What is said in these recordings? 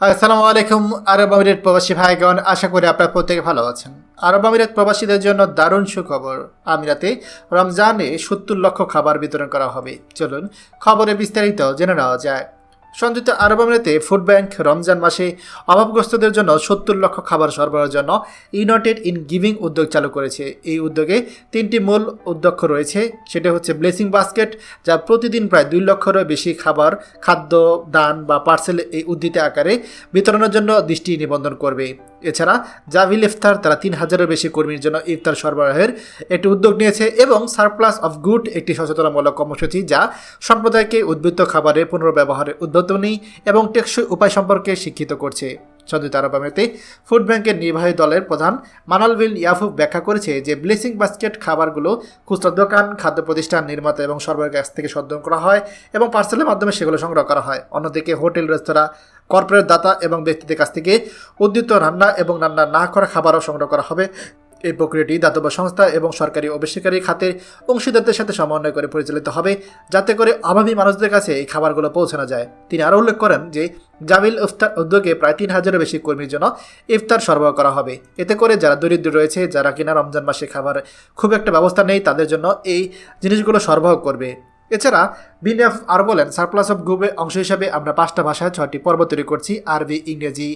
আসসালামু আলাইকুম, আরব আমিরাত প্রবাসী ভাইগণ, আশা করি আপনারা প্রত্যেকে ভালো আছেন। আরব আমিরাত প্রবাসীদের জন্য দারুণ সুখবর, আমিরাতে রমজানে সত্তর লক্ষ খাবার বিতরণ করা হবে। চলুন খবরে বিস্তারিত জেনে নেওয়া যায় সংযুক্ত আরব আমিরাতে ফুড ব্যাংক রমজান মাসে অভাবগ্রস্তদের জন্য সত্তর লক্ষ খাবার সরবরাহের জন্য ইউনাইটেড ইন গিভিং উদ্যোগ চালু করেছে। এই উদ্যোগে তিনটি মূল উদ্যোগ রয়েছে, সেটা হচ্ছে ব্লেসিং বাস্কেট যা প্রতিদিন প্রায় দুই লক্ষেরও বেশি খাবার, খাদ্য, দান বা পার্সেল এই উদ্ধৃত আকারে বিতরণের জন্য দৃষ্টি নিবন্ধন করবে। এছাড়া জাভিল ইফতার তারা তিন হাজারের বেশি কর্মীর জন্য ইফতার সরবরাহের একটি উদ্যোগ নিয়েছে এবং সারপ্লাস অফ গুড একটি সচেতনামূলক কর্মসূচি যা সম্প্রদায়কে উদ্বৃত্ত খাবারের পুনর্ব্যবহারের উদ্বোধনী এবং টেকসই উপায় সম্পর্কে শিক্ষিত করছে। সংযুক্ত আরব আমিরাতে ফুড ব্যাংকের নির্বাহী দলের প্রধান মানালভিল ইয়াফুব ব্যাখ্যা করেছে যে ব্লেসিং বাস্কেট খাবারগুলো খুচরা দোকান, খাদ্য প্রতিষ্ঠান, নির্মাতা এবং সরবরাহের কাছ থেকে সদ্য করা হয় এবং পার্সেলের মাধ্যমে সেগুলো সংগ্রহ করা হয়। অন্যদিকে হোটেল, রেস্তোরাঁ, কর্পোরেট দাতা এবং ব্যক্তিদের কাছ থেকে উদ্যুত রান্না এবং রান্না না করা খাবারও সংগ্রহ করা হবে। এই প্রক্রিয়াটি দাতব্য সংস্থা এবং সরকারি ও বেসরকারি খাতের অংশীদারদের সাথে সমন্বয় করে পরিচালিত হবে, যাতে করে অভাবী মানুষদের কাছে এই খাবারগুলো পৌঁছানো যায়। তিনি আরও উল্লেখ করেন যে, জামিল ইফতার উদ্যোগে প্রায় তিন হাজারের বেশি কর্মীর জন্য ইফতার সরবরাহ করা হবে। এতে করে যারা দরিদ্র রয়েছে, যারা কিনা রমজান মাসে খাবার খুব একটা ব্যবস্থা নেই, তাদের জন্য এই জিনিসগুলো সরবরাহ করবে। এছাড়া বিনিয়াফ আর বলেন সারপ্লাস অফ গ্রুপের অংশ হিসাবে আমরা পাঁচটা ভাষায় ছয়টি পর্ব তৈরি করছি, আরবি, ইংরেজি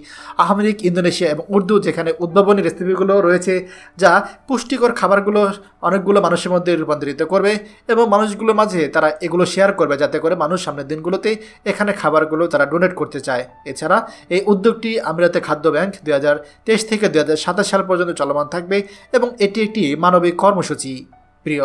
আহমেদিক ইন্দোনেশিয়া এবং উর্দু, যেখানে উদ্ভাবনী রেসিপিগুলো রয়েছে যা পুষ্টিকর খাবারগুলো অনেকগুলো মানুষের মধ্যে রূপান্তরিত করবে এবং মানুষগুলোর মাঝে তারা এগুলো শেয়ার করবে যাতে করে মানুষ সামনের দিনগুলোতে এখানে খাবারগুলো তারা ডোনেট করতে চায়। এছাড়া এই উদ্যোগটি আমিরাতে খাদ্য ব্যাংক দুই হাজার তেইশ থেকে দুই হাজার সাতাশ সাল পর্যন্ত চলমান থাকবে এবং এটি একটি মানবিক কর্মসূচি। প্রিয়